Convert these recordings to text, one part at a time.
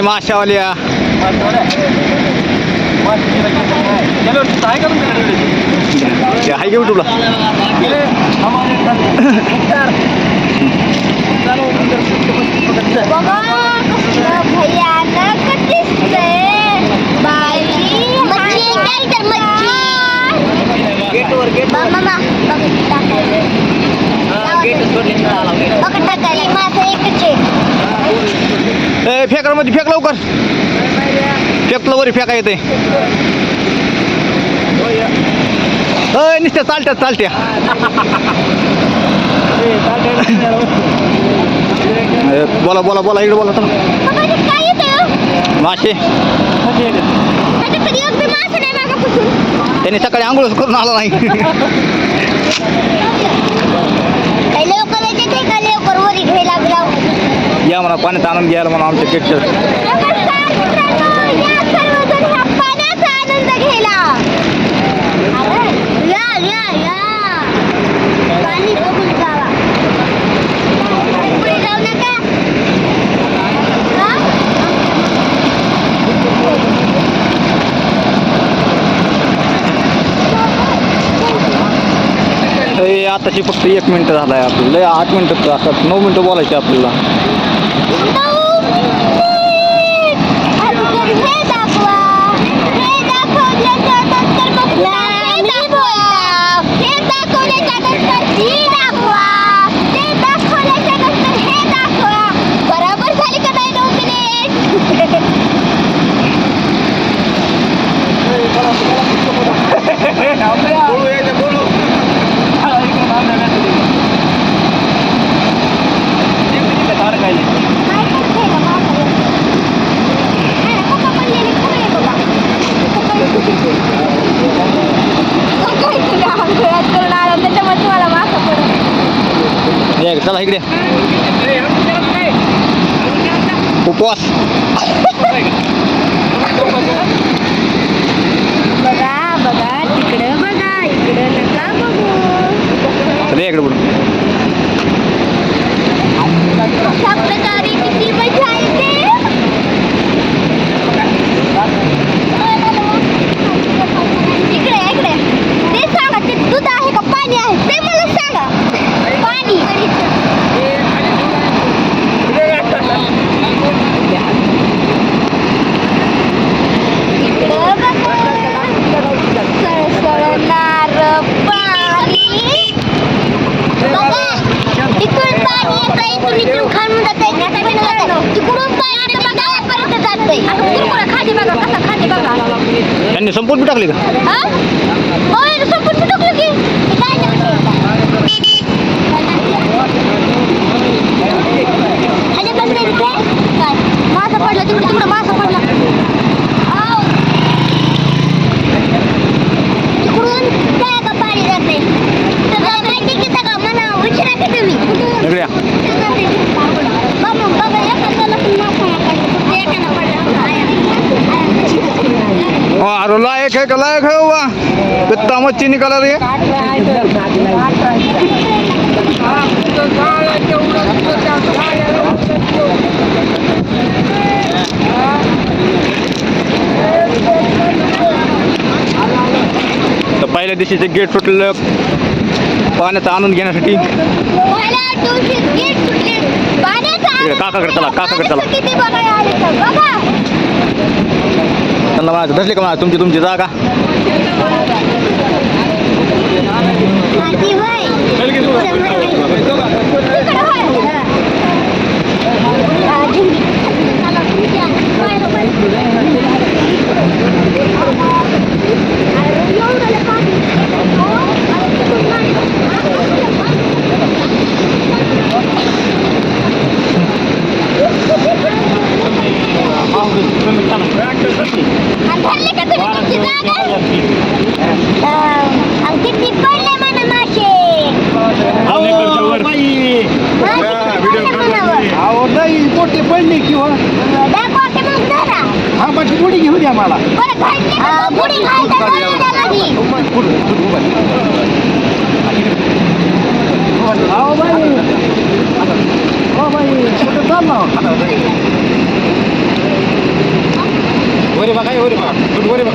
ए माशावाल्या. आहे बघा कसलं भयानक दिसतंय बाई मच्छी काय तर मच्छी मामा बघ टाकायचं बघ टाकायला माझं एकच आहे ए फेकरमध्ये फेक लवकर. फेकलं वरी फेका येते अय नुसत्या चालत्या चालत्या. बोला बोला बोला इकडे बोला हे? मासे. त्यांनी सकाळी आंघोळच करून आला नाही काही लवकर येते ते का लवकर वरी घ्यायला लागला या म्हणा पाण्यात आणून घ्यायला म्हणा आमच्या गेटचं आताशी फक्त एक मिनिट झालाय आपल्याला. लय आठ मिनटं असतात. नऊ मिनटं बोलायचे आपल्याला. नऊ मिनिट. अगोदर हे दाखवा हे दाखवल्याच्या नंतर मग हे दाखवा हे दाखवल्याच्या नंतर ही दाखवा ते दाखवल्याच्या नंतर हे दाखवा बरोबर झाली का नाही नऊ मिनिट काय करते का बाबा? हा, पप्पा पडलेले पुढे बघा. सकाळी तुला आंघोळ्यात करून आला, त्याच्यामुळे तुम्हाला मागं पडलं. या, चला इकडे. उपवास बघा बघा तिकडं बघा इकडं नका बघू चला या इकडे बोलू अशा प्रकारे किती मजा येते इकडे इकडे ते सांगा ते दूध आहे का पाणी आहे ते मला सांगा पाणी इकडं बघा. सळसळणार पाणी बघा तिकडून पाणी येतंय तुम्ही इकडून खालून जाताय तिकडून जाताय. तिकडून पाणी येतं बघा परत जातंय तिकडून खाली बघा कसं खाली बघा त्यांनी संपून बी टाकले का हा? होय रे, संपून टाकलं की मासा पडला तिकडे तिकडे मासा पडला. तिकडून पाणी जाते तर माहिती की सगळं मला विचारा की तुम्ही इकडे या. बाबा बाबा एखाद्याला पण मासा नाही पडला फक्त एकाला पडला ओ, अरे लायक है का लायक है हुआ। कितना मच्छी निकाला रे तर पहिल्या दिवशीचे गेट सुटलं पाण्याचा आनंद घेण्यासाठी। काकाकडे चला, काकाकडे चला. पाण्याचं किती बघायला आले तर बघा त्यांना म्हणायचं धरले का म्हणा तुमची तुमची जागा. हाती होय तिकडे होय हा, झिंगी. चला, तुमच्या पायाला अरे, एवढं पाणी. अरे, तिकडून पाणी. आणि धरले का तुम्ही तुमची जागा? अं, आणि किती पडले म्हणा मासे हा, किती पडले पडली किंवा हा बाकी थोडी घेऊ द्या मला बरं, हो बाई. हो बाई. कुठं चाललो हो? मला काय वरी बघा तू वरी बघ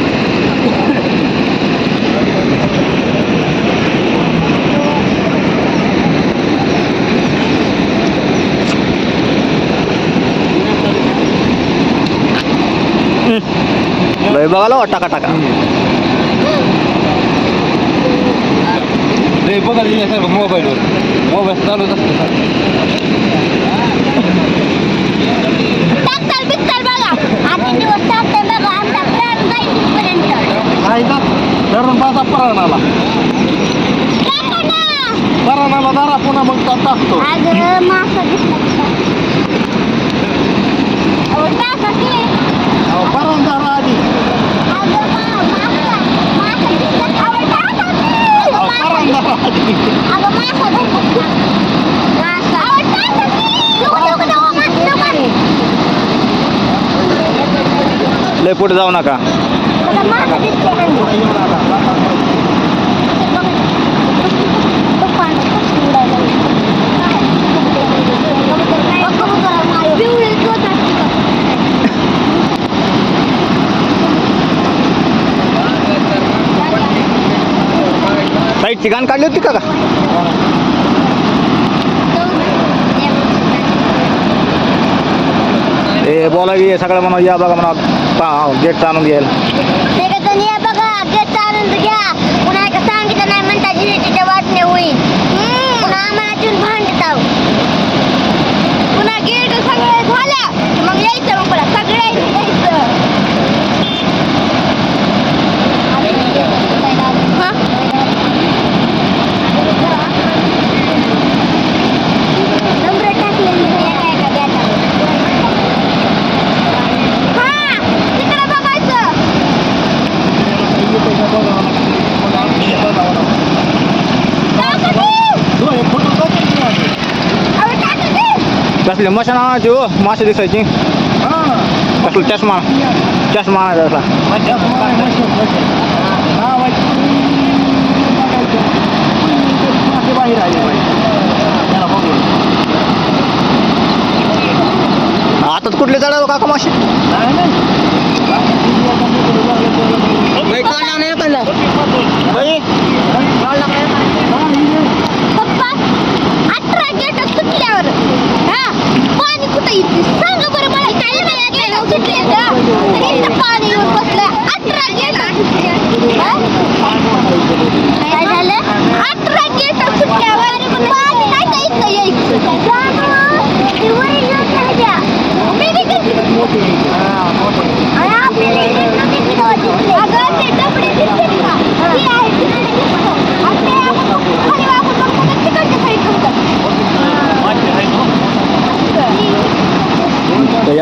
लय बघायला वाट टाका टाका रे बघा दिले साहेब मोबाईलवर धरून पासा पराणाला. पराणाला. दारा पुन्हा मग तो टाकतो. पराण दारा आधी. पराण दारा आधी. लय पुढे जाऊ नका. बघा काढली होती का? का ए बोला की सगळं म्हणा या बघा म्हणा गेटचा आनंद घ्यायला बघा गेटचा आनंद घ्या पुन्हा एका सांगितलं नाही म्हणता जिलेटीच्या वाटणे होईल पुन्हा आम्हाला तिथून भांडत आहो पुन्हा गेट सगळं झालं की मग यायचं मग पुन्हा सगळं यायचं हा? नंबर टाकलेले एका एका गॅटावर हा तिकडे बघायचं टाका की. अहो, टाका की. कसले मशान आणायची हो मासे दिसायची. कसलं चष्मा? चष्मा आणायचा असला. बाहेर आले त्याला बघून आता कुठले चढावं काका मासे पप्पा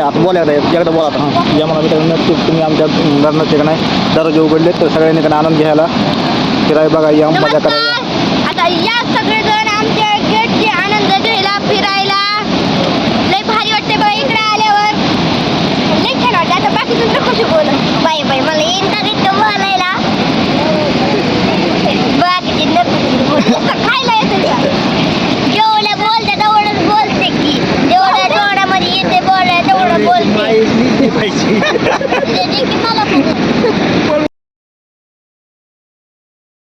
आता बोला एकदा बोला आता हां. या मला मित्रांनो नक्कीच तुम्ही आमच्या धरणाचे का नाही दरवाजे उघडले तर सगळ्यांनी का आनंद घ्यायला. फिराय बघा या मजा करायला आता या सगळेजण आमच्या गेटचे आनंद घ्यायला फिरायला. Vai, vai, vai. sa kusuguna.